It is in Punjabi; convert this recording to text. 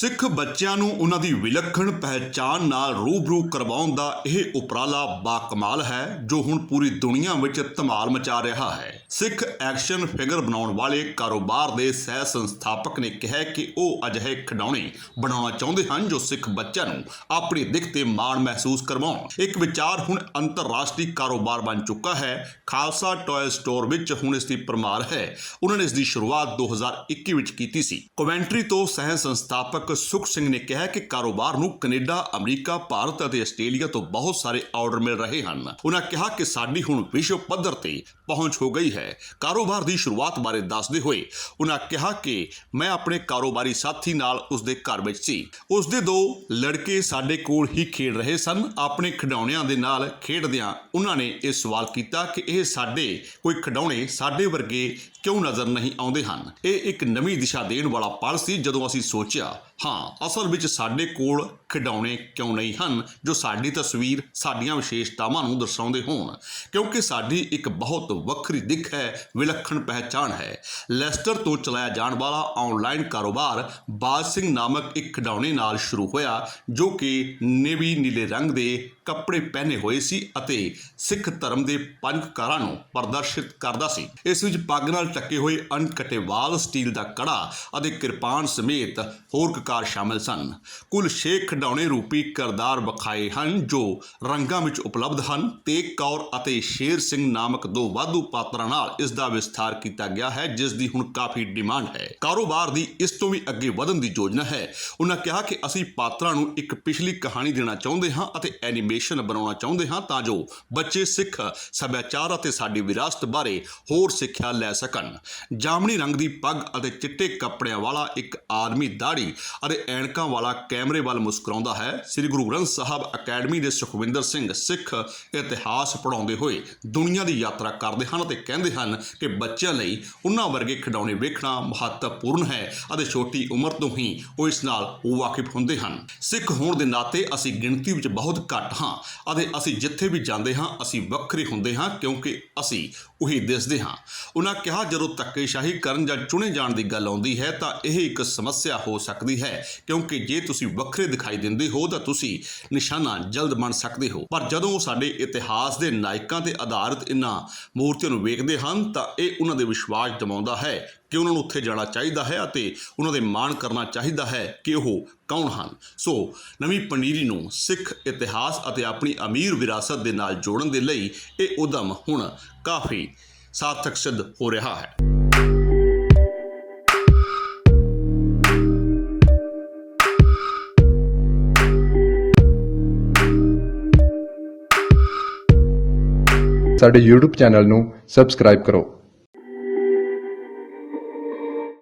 ਸਿੱਖ ਬੱਚਿਆਂ ਨੂੰ ਉਹਨਾਂ ਦੀ ਵਿਲੱਖਣ ਪਹਿਚਾਣ ਨਾਲ ਰੂਬਰੂ ਕਰਵਾਉਣ ਦਾ ਇਹ ਉਪਰਾਲਾ ਬਾਕਮਾਲ ਹੈ, ਜੋ ਹੁਣ ਪੂਰੀ ਦੁਨੀਆ ਵਿੱਚ ਧਮਾਲ ਮਚਾ ਰਿਹਾ ਹੈ। ਸਿੱਖ ਐਕਸ਼ਨ ਫਿਗਰ ਬਣਾਉਣ ਵਾਲੇ ਕਾਰੋਬਾਰ ਦੇ ਸਹਿ ਸੰਸਥਾਪਕ ਨੇ ਕਿਹਾ ਕਿ ਉਹ ਅਜਿਹੇ ਖਿਡੌਣੇ ਬਣਾਉਣਾ ਚਾਹੁੰਦੇ ਹਨ, ਜੋ ਸਿੱਖ ਬੱਚਿਆਂ ਨੂੰ ਆਪਣੀ ਦਿੱਖ ਤੇ ਮਾਣ ਮਹਿਸੂਸ ਕਰਵਾਉਣ। ਇੱਕ ਵਿਚਾਰ ਹੁਣ ਅੰਤਰਰਾਸ਼ਟਰੀ ਕਾਰੋਬਾਰ ਬਣ ਚੁੱਕਾ ਹੈ। ਖਾਲਸਾ ਟੌਏ ਸਟੋਰ ਵਿੱਚ ਹੁਣ ਇਸ ਦੀ ਪਰਮਾਰ ਹੈ। ਉਹਨਾਂ ਨੇ ਇਸ ਦੀ ਸ਼ੁਰੂਆਤ 2021 ਵਿੱਚ ਕੀਤੀ ਸੀ। ਕੋਵੈਂਟਰੀ ਤੋਂ ਸਹਿ ਸੰਸਥਾਪਕ ਸੁਖ ਸਿੰਘ ਨੇ ਕਿਹਾ ਕਿ ਕਾਰੋਬਾਰ ਨੂੰ ਕੈਨੇਡਾ, ਅਮਰੀਕਾ, ਭਾਰਤ ਅਤੇ ਆਸਟ੍ਰੇਲੀਆ ਤੋਂ ਬਹੁਤ ਸਾਰੇ ਆਰਡਰ ਮਿਲ ਰਹੇ ਹਨ। ਉਹਨਾਂ ਕਿਹਾ ਕਿ ਸਾਡੀ ਹੁਣ ਵਿਸ਼ਵ ਪੱਧਰ ਤੇ ਪਹੁੰਚ ਹੋ ਗਈ ਹੈ। ਕਾਰੋਬਾਰ ਦੀ ਸ਼ੁਰੂਆਤ ਬਾਰੇ ਦੱਸਦੇ ਹੋਏ ਉਹਨਾਂ ਕਿਹਾ ਕਿ ਮੈਂ ਆਪਣੇ ਕਾਰੋਬਾਰੀ ਸਾਥੀ ਨਾਲ ਉਸਦੇ ਘਰ ਵਿੱਚ ਸੀ। ਉਸਦੇ ਦੋ ਲੜਕੇ ਸਾਡੇ ਕੋਲ ਹੀ ਖੇਡ ਰਹੇ ਸਨ। ਆਪਣੇ ਖਿਡੌਣਿਆਂ ਦੇ ਨਾਲ ਖੇਡਦਿਆਂ ਉਹਨਾਂ ਨੇ ਇਹ ਸਵਾਲ ਕੀਤਾ ਕਿ ਇਹ ਸਾਡੇ, ਕੋਈ ਖਿਡੌਣੇ ਸਾਡੇ ਵਰਗੇ ਕਿਉਂ ਨਜ਼ਰ ਨਹੀਂ ਆਉਂਦੇ ਹਨ? ਇਹ ਇੱਕ ਨਵੀਂ ਦਿਸ਼ਾ ਦੇਣ ਵਾਲਾ ਪਲ ਸੀ ਜਦੋਂ ਅਸੀਂ ਸੋਚਿਆ ਹਾਂ, ਅਸਲ ਵਿੱਚ ਸਾਡੇ ਕੋਲ ਖਿਡੌਣੇ ਕਿਉਂ ਨਹੀਂ ਹਨ, ਜੋ ਸਾਡੀ ਤਸਵੀਰ, ਸਾਡੀਆਂ ਵਿਸ਼ੇਸ਼ਤਾਵਾਂ ਨੂੰ ਦਰਸਾਉਂਦੇ ਹੋਣ? ਕਿਉਂਕਿ ਸਾਡੀ ਇੱਕ ਬਹੁਤ ਵੱਖਰੀ ਦਿੱਖ ਹੈ, ਵਿਲੱਖਣ ਪਹਿਚਾਣ ਹੈ। ਲੈਸਟਰ ਤੋਂ ਚਲਾਇਆ ਜਾਣ ਵਾਲਾ ਆਨਲਾਈਨ ਕਾਰੋਬਾਰ ਬਾਜ ਸਿੰਘ ਨਾਮਕ ਇੱਕ ਖਿਡੌਣੇ ਨਾਲ ਸ਼ੁਰੂ ਹੋਇਆ, ਜੋ ਕਿ ਨੇਵੀ ਨੀਲੇ ਰੰਗ ਦੇ ਕੱਪੜੇ ਪਹਿਨੇ ਹੋਏ ਸੀ ਅਤੇ ਸਿੱਖ ਧਰਮ ਦੇ ਪੰਜ ਕਾਰਾਂ ਨੂੰ ਪ੍ਰਦਰਸ਼ਿਤ ਕਰਦਾ ਸੀ। ਇਸ ਵਿੱਚ ਪੱਗ ਨਾਲ ਟੱਕੇ ਹੋਏ ਅਣਕਟੇ ਵਾਲ ਸਟੀਲ ਦਾ ਕੜਾ ਅਤੇ ਕਿਰਪਾਨ ਸਮੇਤ ਹੋਰ ਕਕਾਰ ਸ਼ਾਮਲ ਸਨ। ਕੁੱਲ 6 ਖਿਡੌਣੇ ਰੂਪੀ ਕਰਦਾਰ ਵਿਖਾਏ ਹਨ, ਜੋ ਰੰਗਾਂ ਵਿੱਚ ਉਪਲਬਧ ਹਨ। ਤੇਗ ਕੌਰ ਅਤੇ ਸ਼ੇਰ ਸਿੰਘ ਨਾਮਕ ਦੋ ਵਾਧੂ ਪਾਤਰਾਂ ਨਾਲ ਇਸ ਦਾ ਵਿਸਥਾਰ ਕੀਤਾ ਗਿਆ ਹੈ, ਜਿਸ ਦੀ ਹੁਣ ਕਾਫੀ ਡਿਮਾਂਡ ਹੈ। ਕਾਰੋਬਾਰ ਦੀ ਇਸ ਤੋਂ ਵੀ ਅੱਗੇ ਵਧਣ ਦੀ ਯੋਜਨਾ ਹੈ। ਉਹਨਾਂ ਕਿਹਾ ਕਿ ਅਸੀਂ ਪਾਤਰਾਂ ਨੂੰ ਇੱਕ ਪਿਛਲੀ ਕਹਾਣੀ ਦੇਣਾ ਚਾਹੁੰਦੇ ਹਾਂ ਅਤੇ ਐਨੀਮੇਸ਼ਨ ਬਣਾਉਣਾ ਚਾਹੁੰਦੇ ਹਾਂ ਤਾਂ ਜੋ ਬੱਚੇ ਸਿੱਖ, ਸੱਭਿਆਚਾਰ ਅਤੇ ਸਾਡੀ ਵਿਰਾਸਤ ਬਾਰੇ ਹੋਰ ਸਿੱਖਿਆ ਲੈ ਸਕਣ। ਜਾਮਣੀ ਰੰਗ ਦੀ ਪੱਗ ਅਤੇ ਚਿੱਟੇ ਕੱਪੜਿਆਂ ਵਾਲਾ ਇੱਕ ਆਦਮੀ ਦਾੜੀ ਅਤੇ ਐਨਕਾਂ ਵਾਲਾ ਕੈਮਰੇ ਵੱਲ ਮੁਸਕਰਾਉਂਦਾ ਹੈ। ਸ੍ਰੀ ਗੁਰੂ ਗ੍ਰੰਥ ਸਾਹਿਬ ਅਕੈਡਮੀ ਦੇ ਸੁਖਵਿੰਦਰ ਸਿੰਘ ਸਿੱਖ ਇਤਿਹਾਸ ਪੜਾਉਂਦੇ ਹੋਏ ਦੁਨੀਆ ਦੀ ਯਾਤਰਾ ਕਰਦੇ ਹਨ ਅਤੇ ਕਹਿੰਦੇ ਹਨ ਕਿ ਬੱਚਿਆਂ ਲਈ ਉਹਨਾਂ ਵਰਗੇ ਖਿਡੌਣੇ ਵੇਖਣਾ ਮਹੱਤਵਪੂਰਨ ਹੈ ਅਤੇ ਛੋਟੀ ਉਮਰ ਤੋਂ ਹੀ ਉਹ ਇਸ ਨਾਲ ਵਾਕਿਫ ਹੁੰਦੇ ਹਨ। ਸਿੱਖ ਹੋਣ ਦੇ ਨਾਤੇ ਅਸੀਂ ਗਿਣਤੀ ਵਿੱਚ ਬਹੁਤ ਘੱਟ ਹਾਂ ਅਤੇ ਅਸੀਂ ਜਿੱਥੇ ਵੀ ਜਾਂਦੇ ਹਾਂ, ਅਸੀਂ ਵੱਖਰੇ ਹੁੰਦੇ ਹਾਂ, ਕਿਉਂਕਿ ਅਸੀਂ ਉਹੀ ਦਿਸਦੇ ਹਾਂ। ਉਹਨਾਂ ਕਿਹਾ, ਜਦੋਂ ਧੱਕੇਸ਼ਾਹੀ ਕਰਨ ਜਾਂ ਚੁਣੇ ਜਾਣ ਦੀ ਗੱਲ ਆਉਂਦੀ ਹੈ, ਤਾਂ ਇਹ ਇੱਕ ਸਮੱਸਿਆ ਹੋ ਸਕਦੀ ਹੈ, ਕਿਉਂਕਿ ਜੇ ਤੁਸੀਂ ਵੱਖਰੇ ਦਿਖਾਈ ਦਿੰਦੇ ਹੋ, ਤਾਂ ਤੁਸੀਂ ਨਿਸ਼ਾਨਾ ਜਲਦ ਬਣ ਸਕਦੇ ਹੋ। ਪਰ ਜਦੋਂ ਉਹ ਸਾਡੇ ਇਤਿਹਾਸ ਦੇ ਨਾਇਕਾਂ ਤੇ ਆਧਾਰਿਤ ਇਨ੍ਹਾਂ ਮੂਰਤੀਆਂ ਨੂੰ ਵੇਖਦੇ ਹਨ, ਤਾਂ ਇਹ ਉਹਨਾਂ ਦੇ ਵਿਸ਼ਵਾਸ ਦਿਵਾਉਂਦਾ ਹੈ ਕਿ ਉਹਨਾਂ ਨੂੰ ਉੱਥੇ ਜਾਣਾ ਚਾਹੀਦਾ ਹੈ ਅਤੇ ਉਹਨਾਂ ਦੇ ਮਾਣ ਕਰਨਾ ਚਾਹੀਦਾ ਹੈ ਕਿ ਉਹ ਕੌਣ ਹਨ। ਸੋ ਨਵੀਂ ਪਨੀਰੀ ਨੂੰ ਸਿੱਖ ਇਤਿਹਾਸ ਅਤੇ ਆਪਣੀ ਅਮੀਰ ਵਿਰਾਸਤ ਦੇ ਨਾਲ ਜੋੜਨ ਦੇ ਲਈ ਇਹ ਉਦਮ ਹੁਣ ਕਾਫੀ ਸਾਰਥਕ ਸਿੱਧ ਹੋ ਰਿਹਾ ਹੈ। ਸਾਡੇ YouTube ਚੈਨਲ ਨੂੰ ਸਬਸਕ੍ਰਾਈਬ ਕਰੋ।